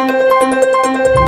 Thank you.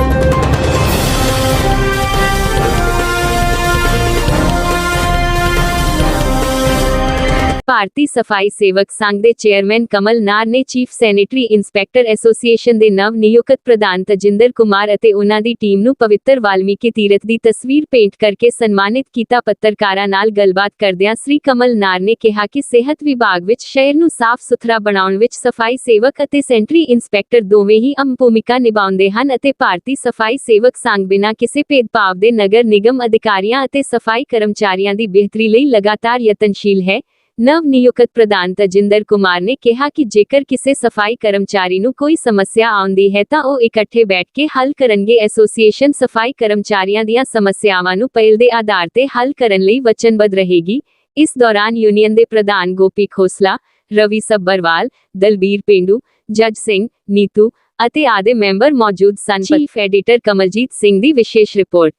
ਭਾਰਤੀ ਸਫ਼ਾਈ ਸੇਵਕ ਸੰਘ ਦੇ chairman ਕਮਲ ਨਾਰ ਨੇ ਚੀਫ ਸੈਨੇਟਰੀ ਇੰਸਪੈਕਟਰ ਐਸੋਸੀਏਸ਼ਨ ਦੇ ਨਵ ਨਿਯੁਕਤ ਪ੍ਰਧਾਨ ਤਜਿੰਦਰ ਕੁਮਾਰ ਅਤੇ ਉਹਨਾਂ ਦੀ ਟੀਮ ਨੂੰ ਪਵਿੱਤਰ ਵਾਲਮੀਕੀ ਤੀਰਥ ਦੀ ਤਸਵੀਰ ਪੇਂਟ ਕਰਕੇ ਸਨਮਾਨਿਤ ਕੀਤਾ। ਪੱਤਰਕਾਰਾਂ ਨਾਲ ਗੱਲਬਾਤ ਕਰਦਿਆਂ ਸ੍ਰੀ ਕਮਲ ਨਾਰ ਨੇ ਕਿਹਾ ਕਿ ਸਿਹਤ ਵਿਭਾਗ ਵਿੱਚ ਸ਼ਹਿਰ ਨੂੰ ਸਾਫ਼ ਸੁਥਰਾ ਬਣਾਉਣ ਵਿੱਚ ਸਫ਼ਾਈ ਸੇਵਕ ਅਤੇ ਸੈਂਟਰੀ ਇੰਸਪੈਕਟਰ ਦੋਵੇਂ ਹੀ ਅਹਿਮ ਭੂਮਿਕਾ ਨਿਭਾਉਂਦੇ ਹਨ ਅਤੇ ਭਾਰਤੀ ਸਫ਼ਾਈ ਸੇਵਕ ਸੰਘ ਬਿਨਾਂ ਕਿਸੇ ਭੇਦਭਾਵ ਦੇ ਨਗਰ ਨਿਗਮ ਅਧਿਕਾਰੀਆਂ ਅਤੇ ਸਫ਼ਾਈ ਕਰਮਚਾਰੀਆਂ ਦੀ ਬਿਹਤਰੀ ਲਈ ਲਗਾਤਾਰ ਯਤਨਸ਼ੀਲ ਹੈ। ਨਵ ਨਿਯੁਕਤ ਪ੍ਰਧਾਨ ਤਜਿੰਦਰ ਕੁਮਾਰ ਨੇ ਕਿਹਾ ਕਿ ਜੇਕਰ ਕਿਸੇ ਸਫ਼ਾਈ ਕਰਮਚਾਰੀ ਨੂੰ ਕੋਈ ਸਮੱਸਿਆ ਆਉਂਦੀ ਹੈ ਤਾਂ ਉਹ ਇਕੱਠੇ ਬੈਠ ਕੇ ਹੱਲ ਕਰਨਗੇ। ਐਸੋਸੀਏਸ਼ਨ ਸਫ਼ਾਈ ਕਰਮਚਾਰੀਆਂ ਦੀਆਂ ਸਮੱਸਿਆਵਾਂ ਨੂੰ ਪਹਿਲ ਦੇ ਆਧਾਰ ਤੇ ਹੱਲ ਕਰਨ ਲਈ ਵਚਨਬੱਧ ਰਹੇਗੀ। ਇਸ ਦੌਰਾਨ ਯੂਨੀਅਨ ਦੇ ਪ੍ਰਧਾਨ ਗੋਪੀ ਖੋਸਲਾ ਰਵੀ ਸੱਬਰਵਾਲ ਦਲਬੀਰ ਪਿੰਡੂ ਜੱਜ ਸਿੰਘ ਨੀਤੂ ਅਤੇ ਆਦੇ ਮੈਂਬਰ ਮੌਜੂਦ ਸਨ। ਚੀਫ ਐਡੀਟਰ ਕਮਲਜੀਤ ਸਿੰਘ ਦੀ ਵਿਸ਼ੇਸ਼ ਰਿਪੋਰਟ।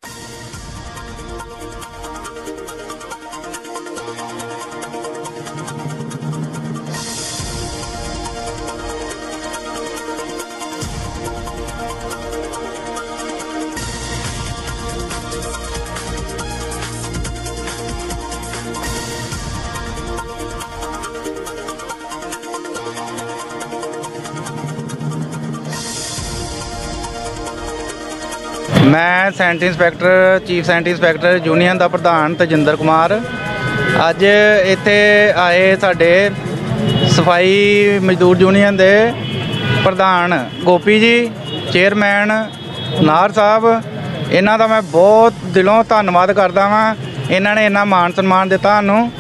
ਮੈਂ sanitary inspector, chief sanitary inspector union ਦਾ ਪ੍ਰਧਾਨ ਤਜਿੰਦਰ ਕੁਮਾਰ। ਅੱਜ ਇੱਥੇ ਆਏ ਸਾਡੇ ਸਫ਼ਾਈ ਮਜ਼ਦੂਰ ਯੂਨੀਅਨ ਦੇ ਪ੍ਰਧਾਨ ਗੋਪੀ ਜੀ, ਚੇਅਰਮੈਨ ਨਾਰ ਸਾਹਿਬ। ਇਹਨਾਂ ਦਾ ਮੈਂ ਬਹੁਤ ਦਿਲੋਂ ਧੰਨਵਾਦ ਕਰਦਾ ਵਾਂ। ਇਹਨਾਂ ਨੇ ਇੰਨਾ ਮਾਣ ਸਨਮਾਨ ਦਿੱਤਾ ਸਾਨੂੰ।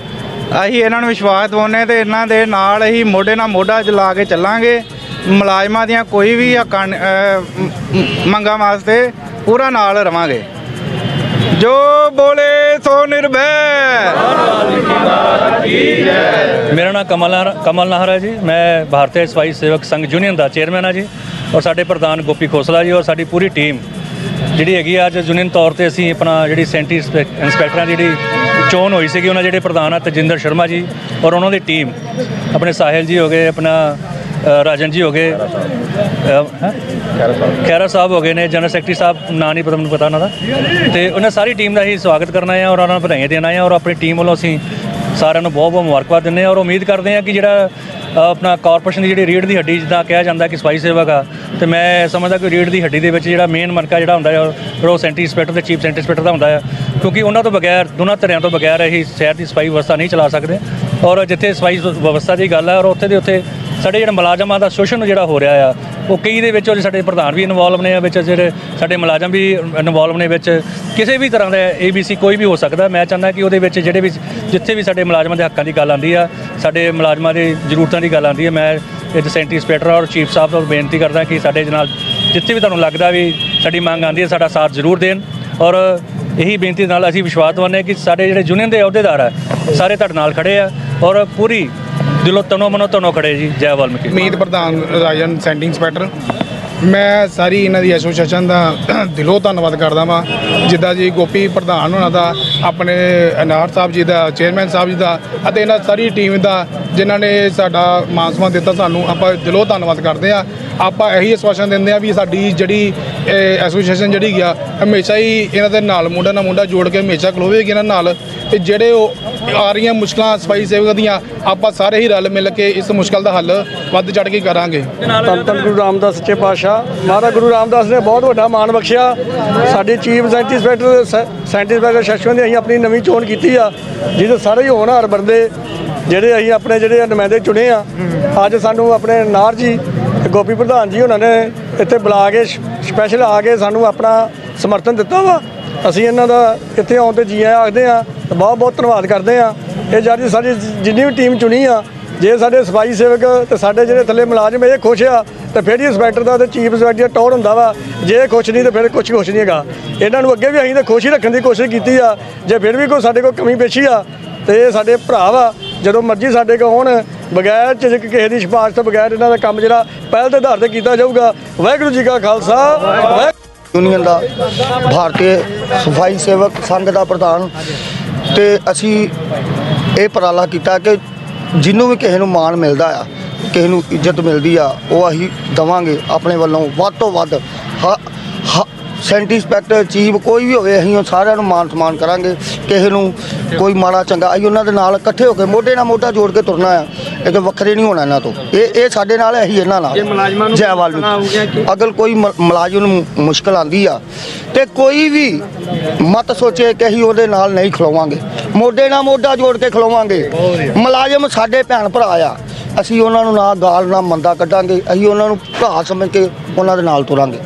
ਅਸੀਂ ਇਹਨਾਂ ਨੂੰ ਵਿਸ਼ਵਾਸ ਦਿਵਾਉਂਦੇ ਤੇ ਇਹਨਾਂ ਦੇ ਨਾਲ ਅਸੀਂ ਮੋਢੇ ਨਾਲ ਮੋਢਾ ਲਾ ਕੇ ਚੱਲਾਂਗੇ। ਮੁਲਾਜ਼ਮਾਂ ਦੀਆਂ ਕੋਈ ਵੀ ਹੱਕਾਂ ਮੰਗਾਂ ਵਾਸਤੇ ਪੂਰਾ ਨਾਲ ਰਵਾਂਗੇ। ਜੋ ਬੋਲੇ ਸੋ ਨਿਰਭੈ। ਮੇਰਾ ਨਾਮ ਕਮਲ ਨਾਹਰ ਕਮਲ ਨਾਹਰ ਹੈ ਜੀ। ਮੈਂ ਭਾਰਤੀ ਸਫ਼ਾਈ ਸੇਵਕ ਸੰਘ ਯੂਨੀਅਨ ਦਾ ਚੇਅਰਮੈਨ ਹਾਂ ਜੀ ਔਰ ਸਾਡੇ ਪ੍ਰਧਾਨ ਗੋਪੀ ਖੋਸਲਾ ਜੀ ਔਰ ਸਾਡੀ ਪੂਰੀ ਟੀਮ ਜਿਹੜੀ ਹੈਗੀ ਆ ਅੱਜ ਯੂਨੀਅਨ ਤੌਰ ਤੇ ਅਸੀਂ ਆਪਣਾ ਜਿਹੜੀ ਸੈਂਟੀ ਇੰਸਪੈਕ- ਇੰਸਪੈਕਟਰਾਂ ਦੀ ਜਿਹੜੀ ਚੋਣ ਹੋਈ ਸੀਗੀ, ਉਹਨਾਂ ਜਿਹੜੇ ਪ੍ਰਧਾਨ ਆ ਤਜਿੰਦਰ ਸ਼ਰਮਾ ਜੀ ਔਰ ਉਹਨਾਂ ਦੀ ਟੀਮ, ਆਪਣੇ ਸਾਹਿਲ ਜੀ ਹੋ ਗਏ, ਆਪਣਾ ਰਾਜਨ ਜੀ ਹੋ ਗਏ। ਅ, ਖੈਰਾ ਸਾਹਿਬ ਹੋ ਗਏ ਨੇ ਜਨਰਲ ਸੈਕਟਰੀ ਸਾਹਿਬ ਨਾਂ ਨਹੀਂ ਪਤਾ ਮੈਨੂੰ ਪਤਾ ਉਹਨਾਂ ਦਾ। ਤੇ ਉਹਨਾਂ ਸਾਰੀ ਟੀਮ ਦਾ ਹੀ ਸਵਾਗਤ ਕਰਨਾ ਹੈ ਔਰ ਉਹਨਾਂ ਨੂੰ ਵਧਾਈਆਂ ਦੇਣਾ ਹੈ ਔਰ ਆਪਣੀ ਟੀਮ ਵੱਲੋਂ ਅਸੀਂ ਸਾਰਿਆਂ ਨੂੰ ਬਹੁਤ ਬਹੁਤ ਮੁਬਾਰਕਬਾਦ ਦਿੰਦੇ ਹਾਂ ਔਰ ਉਮੀਦ ਕਰਦੇ ਹਾਂ ਕਿ ਜਿਹੜਾ ਆਪਣਾ ਕਾਰਪੋਰੇਸ਼ਨ ਦੀ ਜਿਹੜੀ ਰੀੜ ਦੀ ਹੱਡੀ ਜਿੱਦਾਂ ਕਿਹਾ ਜਾਂਦਾ ਕਿ ਸਫ਼ਾਈ ਸੇਵਕ ਆ ਤੇ ਮੈਂ ਸਮਝਦਾ ਕਿ ਰੀੜ ਦੀ ਹੱਡੀ ਦੇ ਵਿੱਚ ਜਿਹੜਾ ਮੇਨ ਮਨਕਾ ਜਿਹੜਾ ਹੁੰਦਾ ਹੈ ਉਹ ਉਹ ਸੈਂਟਰੀ ਇੰਸਪੈਕਟਰ ਤੇ ਚੀਫ ਸੈਂਟਰੀ ਇੰਸਪੈਕਟਰ ਦਾ ਹੁੰਦਾ ਹੈ। ਕਿਉਂਕਿ ਉਹਨਾਂ ਤੋਂ ਬਗੈਰ ਦੋਨਾਂ ਧਰਿਆਂ ਤੋਂ ਬਗੈਰ ਅਸੀਂ ਸ਼ਹਿਰ ਦੀ ਸਫ਼ਾਈ ਵਿਵਸਥਾ ਨਹੀਂ ਚਲਾ ਸਕਦੇ। ਔਰ ਜਿੱਥੇ ਸਫ਼ਾਈ ਵਿਵਸਥਾ ਦੀ ਗੱਲ ਹੈ ਔਰ ਉੱਥੇ ਦੇ ਉੱਥੇ ਸਾਡੇ ਜਿਹੜਾ ਮੁਲਾਜ਼ਮਾਂ ਦਾ ਸ਼ੋਸ਼ਣ ਜਿਹੜਾ ਹੋ ਰਿਹਾ ਆ, ਉਹ ਕਈ ਦੇ ਵਿੱਚ ਉਹ ਸਾਡੇ ਪ੍ਰਧਾਨ ਵੀ ਇਨਵੋਲਵ ਨੇ ਵਿੱਚ, ਜਿਹੜੇ ਸਾਡੇ ਮੁਲਾਜ਼ਮ ਵੀ ਇਨਵੋਲਵ ਨੇ ਵਿੱਚ। ਕਿਸੇ ਵੀ ਤਰ੍ਹਾਂ ਦਾ ABC ਕੋਈ ਵੀ ਹੋ ਸਕਦਾ, ਮੈਂ ਚਾਹੁੰਦਾ ਕਿ ਉਹਦੇ ਵਿੱਚ ਜਿਹੜੇ ਵੀ ਜਿੱਥੇ ਵੀ ਸਾਡੇ ਮੁਲਾਜ਼ਮਾਂ ਦੇ ਹੱਕਾਂ ਦੀ ਗੱਲ ਆਉਂਦੀ ਆ, ਸਾਡੇ ਮੁਲਾਜ਼ਮਾਂ ਦੀ ਜ਼ਰੂਰਤਾਂ ਦੀ ਗੱਲ ਆਉਂਦੀ ਹੈ ਮੈਂ ਇਹ ਸੈਂਟਰੀ ਇੰਸਪੈਕਟਰ ਔਰ ਚੀਫ ਸਾਹਿਬ ਤੋਂ ਬੇਨਤੀ ਕਰਦਾ ਕਿ ਸਾਡੇ ਨਾਲ ਜਿੱਥੇ ਵੀ ਤੁਹਾਨੂੰ ਲੱਗਦਾ ਵੀ ਸਾਡੀ ਮੰਗ ਆਉਂਦੀ ਹੈ ਸਾਡਾ ਸਾਥ ਜ਼ਰੂਰ ਦੇਣ। ਔਰ ਇਹੀ ਬੇਨਤੀ ਨਾਲ ਅਸੀਂ ਵਿਸ਼ਵਾਸ ਦਵਾਉਂਦੇ ਹਾਂ ਕਿ ਸਾਡੇ ਜਿਹੜੇ ਯੂਨੀਅਨ ਦੇ ਅਹੁਦੇਦਾਰ ਆ, ਸਾਰੇ ਤੁਹਾਡੇ ਨਾਲ ਖੜੇ ਆ ਔਰ ਪੂਰੀ ਦਿਲੋਂ ਤਨੋਂ ਮਨੋ ਤਨੋਂ ਖੜੇ ਜੀ ਜੈ ਵਾਲਮੀਕੀ। ਮੀਤ ਪ੍ਰਧਾਨ ਰਾਜਨ ਸੈਂਟਿੰਗ ਇੰਸਪੈਕਟਰ। ਮੈਂ ਸਾਰੀ ਇਹਨਾਂ ਦੀ ਐਸੋਸੀਏਸ਼ਨ ਦਾ ਦਿਲੋਂ ਧੰਨਵਾਦ ਕਰਦਾ ਵਾਂ। ਜਿੱਦਾਂ ਜੀ ਗੋਪੀ ਪ੍ਰਧਾਨ ਉਹਨਾਂ ਦਾ, ਆਪਣੇ ਅਨਾਰ ਸਾਹਿਬ ਜੀ ਦਾ, ਚੇਅਰਮੈਨ ਸਾਹਿਬ ਜੀ ਦਾ ਅਤੇ ਇਹਨਾਂ ਸਾਰੀ ਟੀਮ ਦਾ, ਜਿਨ੍ਹਾਂ ਨੇ ਸਾਡਾ ਮਾਨ ਸਨਮਾਨ ਦਿੱਤਾ ਸਾਨੂੰ, ਆਪਾਂ ਦਿਲੋਂ ਧੰਨਵਾਦ ਕਰਦੇ ਆ ਆਪਾਂ ਇਹੀ ਆਸ਼ਵਾਸਨ ਦਿੰਦੇ ਆ ਵੀ ਸਾਡੀ ਜਿਹੜੀ ਐਸੋਸੀਏਸ਼ਨ ਜਿਹੜੀ ਆ, ਹਮੇਸ਼ਾ ਹੀ ਇਹਨਾਂ ਦੇ ਨਾਲ ਮੁੰਡਾ ਨਾਲ ਮੁੰਡਾ ਜੋੜ ਕੇ ਹਮੇਸ਼ਾ ਖਲੋਵੇਗੀ ਇਹਨਾਂ ਨਾਲ। ਤੇ ਜਿਹੜੇ ਉਹ ਆ ਰਹੀਆਂ ਮੁਸ਼ਕਲਾਂ ਸਫ਼ਾਈ ਸੇਵਕ ਦੀਆਂ, ਆਪਾਂ ਸਾਰੇ ਹੀ ਰਲ ਮਿਲ ਕੇ ਇਸ ਮੁਸ਼ਕਲ ਦਾ ਹੱਲ ਵੱਧ ਚੜ ਕੇ ਕਰਾਂਗੇ। ਧੰਨ ਧੰਨ ਗੁਰੂ ਰਾਮਦਾਸ ਸੱਚੇ ਪਾਤਸ਼ਾਹ। ਮਹਾਰਾਜ ਗੁਰੂ ਰਾਮਦਾਸ ਨੇ ਬਹੁਤ ਵੱਡਾ ਮਾਣ ਬਖਸ਼ਿਆ। ਸਾਡੀ chief scientist inspector scientist inspector Shashwant ਦੀ ਅਸੀਂ ਆਪਣੀ ਨਵੀਂ ਚੋਣ ਕੀਤੀ ਆ। ਜਿਹਦੇ ਸਾਰੇ ਹੀ ਹੋਣਹਾਰ ਬੰਦੇ ਜਿਹੜੇ ਅਸੀਂ ਆਪਣੇ ਜਿਹੜੇ ਨੁਮਾਇੰਦੇ ਚੁਣੇ ਆ। ਅੱਜ ਸਾਨੂੰ ਆਪਣੇ ਨਾਰ ਜੀ, ਗੋਪੀ ਪ੍ਰਧਾਨ ਜੀ ਉਹਨਾਂ ਨੇ ਇੱਥੇ ਬੁਲਾ ਕੇ ਸਪੈਸ਼ਲ ਆ ਕੇ ਸਾਨੂੰ ਆਪਣਾ ਸਮਰਥਨ ਦਿੱਤਾ ਵਾ। ਅਸੀਂ ਇਹਨਾਂ ਦਾ ਇੱਥੇ ਆਉਣ ਤੇ ਜੀ ਆਇਆਂ ਆਖਦੇ ਆ, ਬਹੁਤ ਬਹੁਤ ਧੰਨਵਾਦ ਕਰਦੇ ਆ। ਇਹ ਜਿਹੜੀ ਸਾਡੀ ਜਿੰਨੀ ਵੀ ਟੀਮ ਚੁਣੀ ਆ, ਜੇ ਸਾਡੇ ਸਫ਼ਾਈ ਸੇਵਕ ਤੇ ਸਾਡੇ ਜਿਹੜੇ ਥੱਲੇ ਮੁਲਾਜ਼ਮ ਇਹ ਖੁਸ਼ ਆ ਤੇ ਫਿਰ ਹੀ ਇੰਸਪੈਕਟਰ ਦਾ ਤੇ ਚੀਫ ਇੰਸਪੈਕਟਰ ਦਾ ਟੌਰ ਹੁੰਦਾ ਵਾ, ਜੇ ਇਹ ਖੁਸ਼ ਨਹੀਂ ਤੇ ਫਿਰ ਕੁਛ ਖੁਸ਼ ਨਹੀਂ ਹੈਗਾ। ਇਹਨਾਂ ਨੂੰ ਅੱਗੇ ਵੀ ਅਸੀਂ ਤਾਂ ਖੁਸ਼ ਹੀ ਰੱਖਣ ਦੀ ਕੋਸ਼ਿਸ਼ ਕੀਤੀ ਆ, ਜੇ ਫਿਰ ਵੀ ਕੋਈ ਸਾਡੇ ਕੋਲ ਕਮੀ ਪੇਸ਼ੀ ਆ, ਤੇ ਇਹ ਸਾਡੇ ਭਰਾ ਵਾ, ਜਦੋਂ ਮਰਜ਼ੀ ਸਾਡੇ ਕੋਲ ਆਉਣ, ਬਗੈਰ ਝਿਜਕ ਕਿਸੇ ਦੀ ਸਿਫਾਰਿਸ਼ ਤੋਂ ਬਗੈਰ ਇਹਨਾਂ ਦਾ ਕੰਮ ਜਿਹੜਾ ਪਹਿਲ ਦੇ ਆਧਾਰ ਤੇ ਕੀਤਾ ਜਾਊਗਾ। ਵਾਹਿਗੁਰੂ ਜੀ ਕਾ ਖਾਲਸਾ, ਵਾਹਿਗੁਰੂ ਯੂਨੀਅਨ ਦਾ ਭਾਰਤੀ ਸਫ਼ਾਈ ਸੇਵਕ ਸੰਘ ਦਾ ਪ੍ਰਧਾਨ ਤੇ ਅਸੀਂ ਇਹ ਉਪਰਾਲਾ ਕੀਤਾ ਕਿ ਜਿਹਨੂੰ ਵੀ ਕਿਸੇ ਨੂੰ ਮਾਣ ਮਿਲਦਾ ਆ ਕਿਸੇ ਨੂੰ ਇੱਜ਼ਤ ਮਿਲਦੀ ਆ ਉਹ ਅਸੀਂ ਦਵਾਂਗੇ ਆਪਣੇ ਵੱਲੋਂ। ਵੱਧ ਤੋਂ ਵੱਧ ਹ- ਹ- ਸੈਂਟੀ ਇੰਸਪੈਕਟਰ ਚੀਫ ਕੋਈ ਵੀ ਹੋਵੇ ਅਸੀਂ ਉਹ ਸਾਰਿਆਂ ਨੂੰ ਮਾਨ ਸਨਮਾਨ ਕਰਾਂਗੇ। ਕਿਸੇ ਨੂੰ ਕੋਈ ਮਾੜਾ ਚੰਗਾ ਅਸੀਂ ਉਹਨਾਂ ਦੇ ਨਾਲ ਇਕੱਠੇ ਹੋ ਕੇ ਮੋਢੇ ਨਾਲ ਮੋਢਾ ਜੋੜ ਕੇ ਤੁਰਨਾ ਆ। ਇਹ ਕਿ ਵੱਖਰੇ ਨਹੀਂ ਹੋਣਾ ਇਹਨਾਂ ਤੋਂ। ਇਹ ਇਹ ਸਾਡੇ ਨਾਲ ਅਸੀਂ ਇਹਨਾਂ ਨਾਲ। ਨੂੰ ਜੈ ਵਾਲਮੀਕੀ। ਅਗਰ ਕੋਈ ਮੁਲਾਜ਼ਮ ਨੂੰ ਮੁਸ਼ਕਲ ਆਂਦੀ ਆ ਤੇ ਕੋਈ ਵੀ ਮਤ ਸੋਚੇ ਕਿ ਅਸੀਂ ਉਹਦੇ ਨਾਲ ਨਹੀਂ ਖਲੋਵਾਂਗੇ। ਮੋਢੇ ਨਾਲ ਮੋਢਾ ਜੋੜ ਕੇ ਖਲੋਵਾਂਗੇ। ਮੁਲਾਜ਼ਮ ਸਾਡੇ ਭੈਣ ਭਰਾ ਆ। ਅਸੀਂ ਉਹਨਾਂ ਨੂੰ ਨਾ ਗਾਲ ਨਾ ਮੰਦਾ ਕੱਢਾਂਗੇ, ਅਸੀਂ ਉਹਨਾਂ ਨੂੰ ਭਰਾ ਸਮਝ ਕੇ ਉਹਨਾਂ ਦੇ ਨਾਲ ਤੁਰਾਂਗੇ।